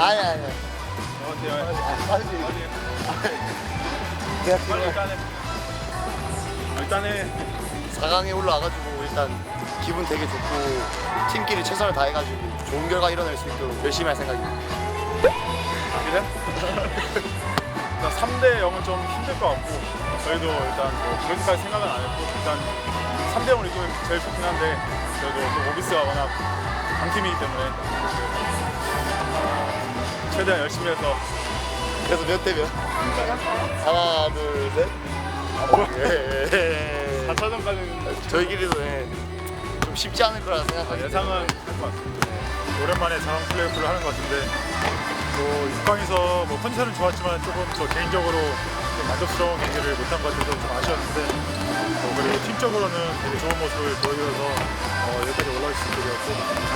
아니 아니? 아니 내가 빨리 지금 일단은 일단은 4강에 올라와가지고 일단 기분 되게 좋고 팀끼리 최선을 다해가지고 좋은 결과 이뤄낼 수 있도록 열심히 할 생각입니다. 그래? 일단 3대 0은 좀 힘들 것 같고 저희도 일단 뭐 그렇게까지 생각은 안 했고 일단 3대 0을 이기면 제일 좋긴 한데 그래도 또 오비스가 워낙 강팀이기 때문에 최대한 열심히 해서 그래서 몇대 몇? 하나 둘셋 예, 예. 4차전까지는 저희끼리도 예, 좀 쉽지 않을 거라 생각합니다 예상은 할 것 같습니다. 오랜만에 상황 플레이오프를 하는 것 같은데 뭐 6강에서 뭐 컨디션은 좋았지만 조금 저 개인적으로 좀 만족스러운 경기를 못한 것 같아서 좀 아쉬웠는데 뭐 그리고 팀적으로는 되게 좋은 모습을 보여줘서 어, 여기까지 올라올 수 있게 되었고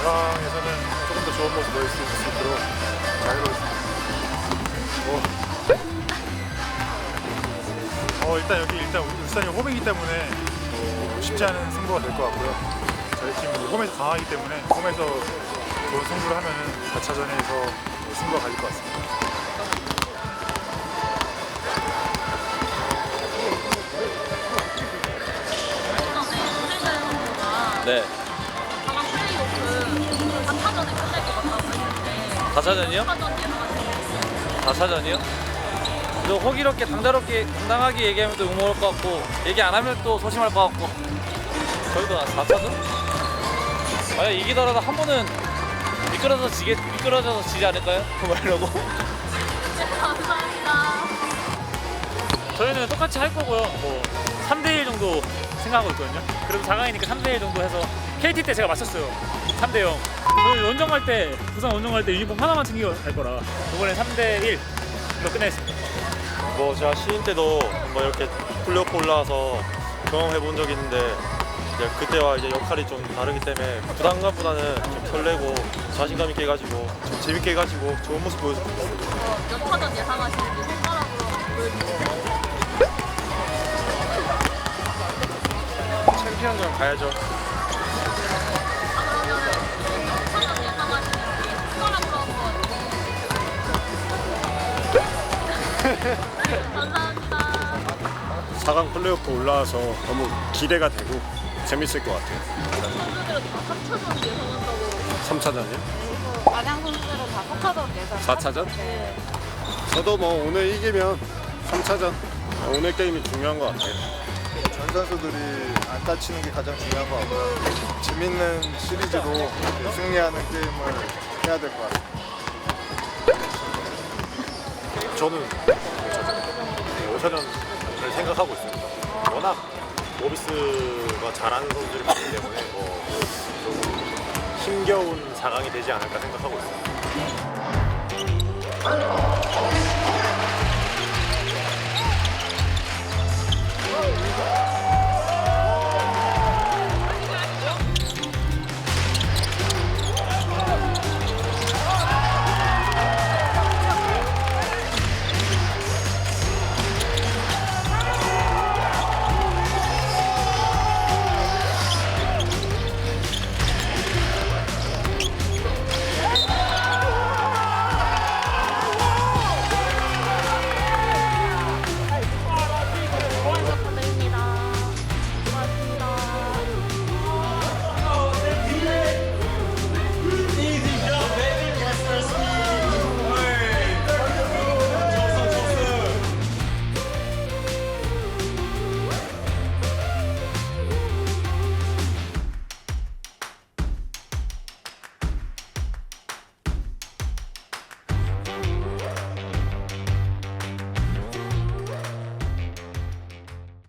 4강에서는 조금 더 좋은 모습 보일 수 있도록 잘 해보겠습니다. 뭐, 어, 일단 여기 일단 울산이 홈이기 때문에 어, 쉽지 않은 승부가 될 것 같고요. 저희 팀은 홈에서 강하기 때문에 홈에서 좋은 승부를 하면은 4차전에서 승부가 갈릴 것 같습니다. 네. 가방 플레이 오프 4차전에 끝날 것 같다고 했는데 4차전이요? 4차전 예상하시는 4차전이요? 또 호기롭게 당당하게 당당하게 얘기하면 또 응원할 것 같고 얘기 안 하면 또 소심할 것 같고 저희도 4차전? 만약 이기더라도 한 번은 미끄러져서 지게 미끄러져서 지지 않을까요? 뭐 이러고 네, 감사합니다. 저희는 똑같이 할 거고요. 뭐 3대1 정도 생각하고 있거든요. 그래도 4강이니까 3대1 정도 해서 KT 때 제가 맞췄어요. 3대 0. 저희 원정 갈 때, 부산 원정 갈 때 유니폼 하나만 챙겨 갈 거라 이번에 3대 1로 끝내겠습니다. 뭐 제가 신인 때도 뭐 이렇게 플레이오프 올라와서 경험해 본 적이 있는데 이제 그때와 이제 역할이 좀 다르기 때문에 부담감보다는 좀 설레고 자신감 있게 해가지고 좀 재밌게 해가지고 좋은 모습 보여줬으면 좋겠어요. 어, 몇 차전 예상하시는지 손가락으로 보여주세요. 가야죠. 예상하시는지 손가락으로 한번. 감사합니다. 4강 플레이오프 올라와서 너무 기대가 되고 재밌을 것 같아요. 선수들은 다 4차전 예상한다고. 3차전이요? 안양 선수들은 다 4차전 예상. 4차전? 네. 저도 뭐 오늘 이기면 3차전 오늘 게임이 중요한 것 같아요. 전 선수들이 안 다치는 게 가장 중요한 것 같고요. 재밌는 시리즈로 승리하는 게임을 해야 될 것 같아요. 저는 5차전을 생각하고 있습니다. 워낙 모비스가 잘하는 선수들이 많기 때문에 뭐 좀 힘겨운 4강이 되지 않을까 생각하고 있습니다.